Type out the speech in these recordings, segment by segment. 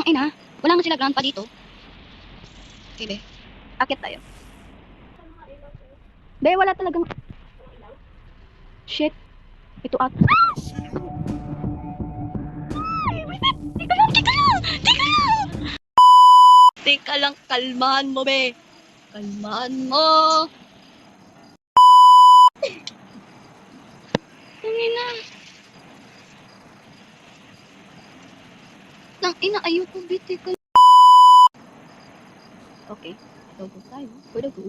Putang ina. Wala nga sila ground pa dito. Be. Akit tayo. Be, wala talagang... Shit. Ito at... Teka lang, teka lang! Teka lang! Teka lang, kalmahan mo, be. Kalmahan mo. Tangina. Nang ina, ayoko. Teka lang. Okay. Go, go tayo. Go, go.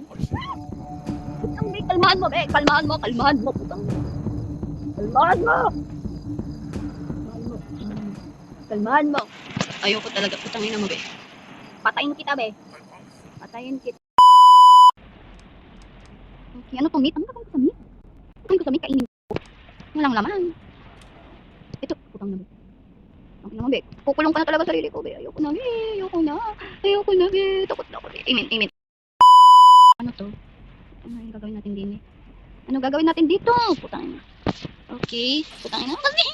Putang be, kalmahan mo, be. Kalmahan mo, kalmahan mo, putang. Kalmahan mo. Kalmahan mo. Kalmahan mo. Ayoko talaga, putang ina mo, be. Patayin kita, be. Patayin kita. Okay, ano to, meat? Ano gagawin ko sa meat? Gagawin ko sa meat, kainin ko. Walang laman. Ito, putang na, be. Mo, be. Kukulong ka na talaga sa sarili ko, be. Ayoko na, be. Ayoko na. Ayoko na, be. Takot na ako, be. Imin, imin. Ano to? Ano yung gagawin natin din, eh? Ano gagawin natin dito? Putang ina. Okay. Putang ina. Kasi...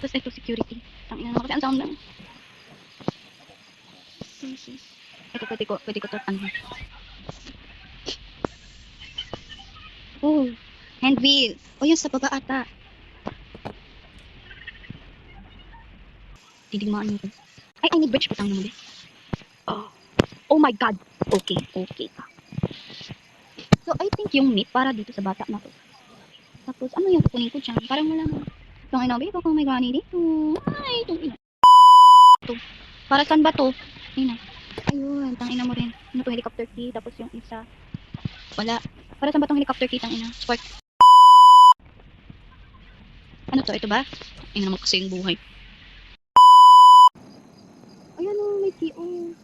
Tapos ito, security. Putang ina naman kasi ang sound lang. Ito, pwede ko, pwede ko to, ano. Oh, hand wheel. Oh, yun sa baba ata. Tidigmaan mo ko. Ay, I need bridge. Putang naman eh. Oh. oh my God. Okay, okay ka. So, I think yung meat para dito sa bata na to. Tapos, ano yung kukunin ko dyan? Parang wala mo. Itong ina, babe, ako may gani dito. Ay, itong ina. Ito. Para saan ba to? Ina. Ayun, tang ina mo rin. Ano to, helicopter key. Tapos yung isa. Wala. Para saan ba tong helicopter key, tang ina? Spark. Ano to? Ito ba? Ina naman kasi yung buhay.